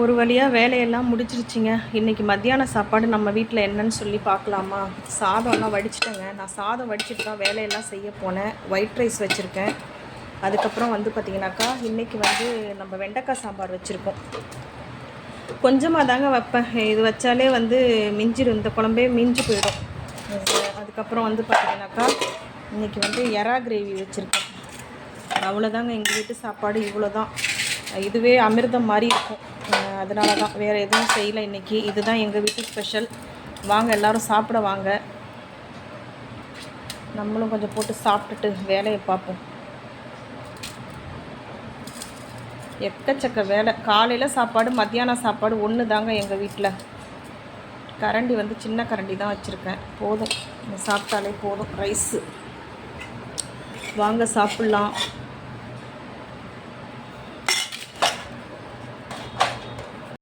ஒரு வழியாக வேலையெல்லாம் முடிச்சிருச்சிங்க இன்றைக்கி மத்தியான சாப்பாடு நம்ம வீட்டில் என்னன்னு சொல்லி பார்க்கலாமா சாதம்லாம் வடிச்சிட்டேங்க. நான் சாதம் வடிச்சிட்டு தான் வேலையெல்லாம் செய்ய போனேன். ஒயிட் ரைஸ் வச்சுருக்கேன். அதுக்கப்புறம் வந்து பார்த்திங்கனாக்கா இன்றைக்கி வந்து நம்ம வெண்டைக்காய் சாம்பார் வச்சுருக்கோம். கொஞ்சமாக தாங்க வைப்பேன். இது வச்சாலே வந்து மிஞ்சிடும் இந்த குழம்பே மிஞ்சி போயிடும். அதுக்கப்புறம் வந்து பார்த்திங்கனாக்கா இன்றைக்கி வந்து எறா கிரேவி வச்சுருக்கேன். அவ்வளோதாங்க எங்கள் வீட்டு சாப்பாடு இவ்வளோ தான் இதுவே அமிர்தம் மாதிரி இருக்கும். அதனால தான் வேறு எதுவும் செய்யலை இன்றைக்கி இதுதான் எங்கள் வீட்டு ஸ்பெஷல் வாங்க எல்லோரும் சாப்பிட வாங்க. நம்மளும் கொஞ்சம் போட்டு சாப்பிட்டுட்டு வேலையை பார்ப்போம். எக்கச்சக்க வேலை. காலையில் சாப்பாடு மத்தியான சாப்பாடு ஒன்று தாங்க எங்கள் வீட்டில் கரண்டி வந்து சின்ன கரண்டி தான் வச்சுருக்கேன். போதும். சாப்பிட்டாலே போதும். ரைஸு வாங்க சாப்பிட்லாம்.